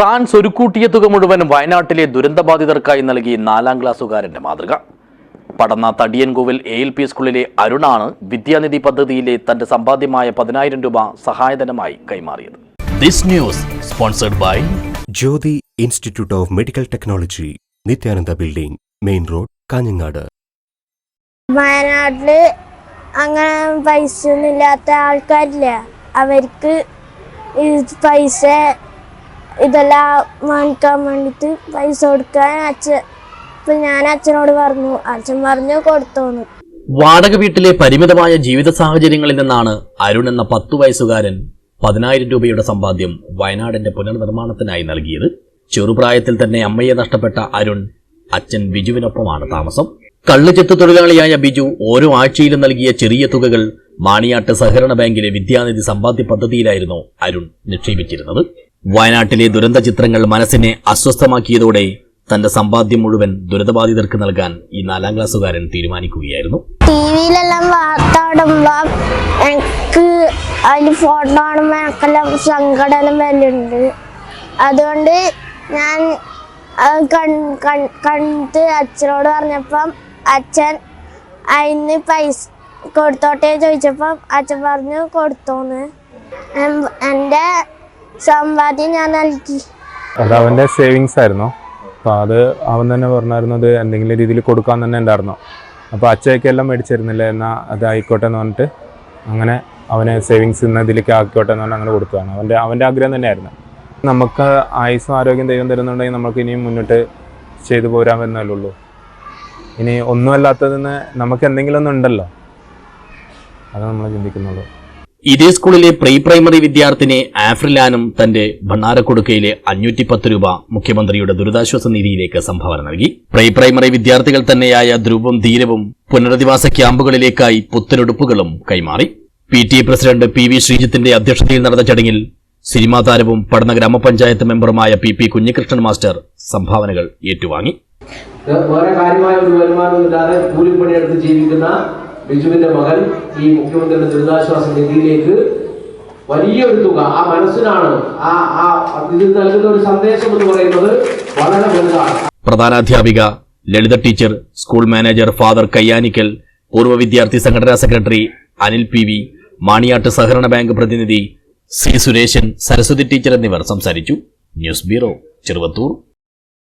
താൻ സ്വരുക്കൂട്ടിയ തുക മുഴുവൻ വയനാട്ടിലെ ദുരന്തബാധിതർക്കായി നൽകി നാലാം ക്ലാസ്സുകാരന്റെ മാതൃക. Padanna Thadiyankovil A L P സ്കൂളിലെ അരുണാണ് വിദ്യാനിധി പദ്ധതിയിലെ തന്റെ സമ്പാദ്യമായ പതിനായിരം രൂപ സഹായധനമായി കൈമാറിയത്. This news sponsored by Jyothi institute of medical technology Nithyananda building main road Kanhangad. വയനാട്ടിൽ അങ്ങനെ പൈസ ഒന്നും ഇല്ലാത്ത ആൾക്കാരില്ല. അവർക്ക് ഈ പൈസ ഇതെല്ലാം വാങ്ങിക്കാൻ വേണ്ടിയിട്ട് പൈസ കൊടുക്കാൻ അച്ഛൻ ഇപ്പൊ ഞാൻ അച്ഛനോട് പറഞ്ഞു. അച്ഛൻ പറഞ്ഞു കൊടുത്തോന്നു. വാടക വീട്ടിലെ പരിമിതമായ ജീവിത സാഹചര്യങ്ങളിൽ നിന്നാണ് അരുൺ എന്ന പത്തു വയസ്സുകാരൻ പതിനായിരം രൂപയുടെ സമ്പാദ്യം വയനാടിന്റെ പുനർനിർമ്മാണത്തിനായി നൽകിയത്. ചെറുപ്രായത്തിൽ തന്നെ അമ്മയെ നഷ്ടപ്പെട്ട അരുൺ അച്ഛൻ ബിജുവിനൊപ്പമാണ് താമസം. കള്ളുചെത്ത് തൊഴിലാളിയായ ബിജു ഓരോ ആഴ്ചയിലും നൽകിയ ചെറിയ തുകകൾ മാണിയാട്ട് സഹകരണ ബാങ്കിലെ വിദ്യാനിധി സമ്പാദ്യ പദ്ധതിയിലായിരുന്നു അരുൺ നിക്ഷേപിച്ചിരുന്നത്. വയനാട്ടിലെ ദുരന്ത ചിത്രങ്ങൾ മനസ്സിനെ അസ്വസ്ഥമാക്കിയതോടെ തന്റെ സമ്പാദ്യം മുഴുവൻ ദുരിതബാധിതർക്ക് നൽകാൻ ഈ നാലാം ക്ലാസ്സുകാരൻ തീരുമാനിക്കുകയായിരുന്നു. അതുകൊണ്ട് ഞാൻ കണ്ട് അച്ഛനോട് പറഞ്ഞപ്പം അച്ഛൻ അതിന് പൈസ കൊടുത്തോട്ടെ ചോദിച്ചപ്പം അച്ഛൻ പറഞ്ഞു കൊടുത്തോന്ന്. എന്റെ സമ്പാദ്യം ഞാൻ നൽകി. അത് അവന്റെ സേവിങ്സ് ആയിരുന്നു. അപ്പോൾ അത് അവൻ തന്നെ പറഞ്ഞായിരുന്നു അത് എന്തെങ്കിലും രീതിയിൽ കൊടുക്കാൻ തന്നെ ഉണ്ടായിരുന്നു. അപ്പോൾ അച്ഛയ്ക്കെല്ലാം മേടിച്ചിരുന്നില്ല എന്നാൽ അത് ആയിക്കോട്ടെ എന്ന് പറഞ്ഞിട്ട് അങ്ങനെ അവനെ സേവിങ്സ് ഇന്ന് ഇതിലേക്ക് ആക്കിക്കോട്ടെ എന്ന് പറഞ്ഞാൽ അങ്ങനെ കൊടുത്തതാണ്. അവന്റെ അവന്റെ ആഗ്രഹം തന്നെയായിരുന്നു. നമുക്ക് ആയുസ്സും ആരോഗ്യം ദൈവം തരുന്നുണ്ടെങ്കിൽ നമുക്ക് ഇനിയും മുന്നോട്ട് ചെയ്തു പോരാൻ ഉള്ളൂ. ഇനി ഒന്നുമല്ലാത്തതിന് നമുക്ക് എന്തെങ്കിലും ഒന്നുണ്ടല്ലോ അത് നമ്മൾ ചിന്തിക്കുന്നുള്ളൂ ഇതേ സ്കൂളിലെ പ്രീ പ്രൈമറി വിദ്യാർത്ഥിനി ആഫ്രിലാനും തന്റെ ഭണ്ണാരക്കൊടുക്കയിലെ അഞ്ഞൂറ്റി പത്ത് രൂപ മുഖ്യമന്ത്രിയുടെ ദുരിതാശ്വാസ നിധിയിലേക്ക് സംഭാവന നൽകി. പ്രീ പ്രൈമറി വിദ്യാർത്ഥികൾ തന്നെയായ ധ്രുവും ധീരവും പുനരധിവാസ ക്യാമ്പുകളിലേക്കായി പുത്തനുടുപ്പുകളും കൈമാറി. P T president P V ശ്രീജിത്തിന്റെ അധ്യക്ഷതയിൽ നടന്ന ചടങ്ങിൽ സിനിമാ താരവും പഠന ഗ്രാമപഞ്ചായത്ത് മെമ്പറുമായ പി പി കുഞ്ഞികൃഷ്ണൻ മാസ്റ്റർ സംഭാവനകൾ ഏറ്റുവാങ്ങി. വേറെ കാര്യമായ ഒരു വരുമാനമില്ലാതെ കൂലിപ്പണിയെടുത്ത് ജീവിക്കുന്ന ബിജുവിന്റെ മകൻ ഈ മുഖ്യമന്ത്രിയുടെ ദുരിതാശ്വാസ നിധിയിലേക്ക് വലിയൊരു തുക ആ മനസ്സിനാണ് ആ ആ ഇതിൽ നൽകുന്ന ഒരു സന്ദേശം എന്ന് പറയുന്നത് വളരെ വലുതാണ്. പ്രധാനാധ്യാപിക Lalitha teacher school manager father Kayyanikkal പൂർവ വിദ്യാർത്ഥി സംഘടനാ secretary Anil P V Maniyat സഹകരണ ബാങ്ക് പ്രതിനിധി സി സുരേശൻ സരസ്വതി ടീച്ചർ എന്നിവർ സംസാരിച്ചു. News bureau Cheruvathur.